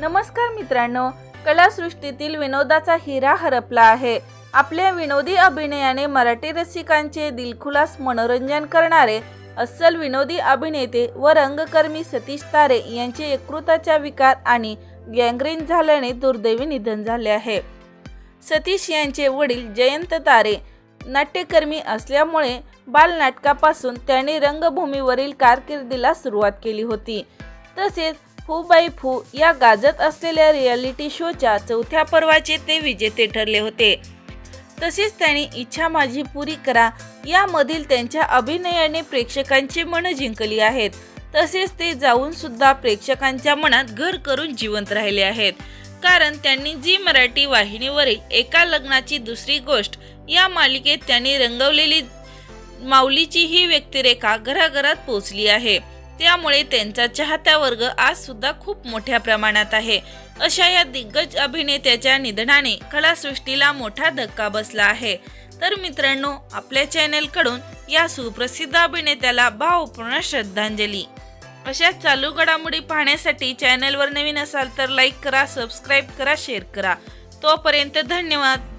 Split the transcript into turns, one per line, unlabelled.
नमस्कार मित्रांनो कलासृष्टीतील विनोदाचा हिरा हरपला आहे. आपल्या विनोदी अभिनयाने मराठी रसिकांचे दिलखुलास मनोरंजन करणारे अस्सल विनोदी अभिनेते व रंगकर्मी सतीश तारे यांचे यकृताच्या विकार आणि गँग्रीन झाल्याने दुर्दैवी निधन झाले आहे. सतीश यांचे वडील जयंत तारे नाट्यकर्मी असल्यामुळे बालनाटकापासून त्यांनी रंगभूमीवरील कारकिर्दीला सुरुवात केली होती. तसेच फू बाई फू या गाजत असलेल्या रियालिटी शोच्या चौथ्या पर्वाचे ते विजेते ठरले होते. तसेच त्यांनी इच्छा माझी पुरी करा यामधील त्यांच्या अभिनयाने प्रेक्षकांची मनं जिंकली आहेत. तसेच ते जाऊन सुद्धा प्रेक्षकांच्या मनात घर करून जिवंत राहिले आहेत. कारण त्यांनी जी मराठी वाहिनीवरील एका लग्नाची दुसरी गोष्ट या मालिकेत त्यांनी रंगवलेली माऊलीची ही व्यक्तिरेखा घराघरात पोचली आहे. त्यामुळे त्यांचा चाहता वर्ग आज सुद्धा खूप मोठ्या प्रमाणात आहे. अशा या दिग्गज अभिनेत्याच्या निधनाने कलासृष्टीला मोठा धक्का बसला आहे. तर मित्रांनो आपल्या चॅनलकडून या सुप्रसिद्ध अभिनेत्याला भावपूर्ण श्रद्धांजली. अशा चालू घडामोडी पाहण्यासाठी चॅनलवर नवीन असाल तर लाईक करा सबस्क्राईब करा शेअर करा. तोपर्यंत धन्यवाद.